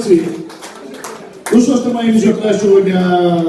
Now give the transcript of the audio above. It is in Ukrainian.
молодці. Ну що ж ти маємо кращого дня.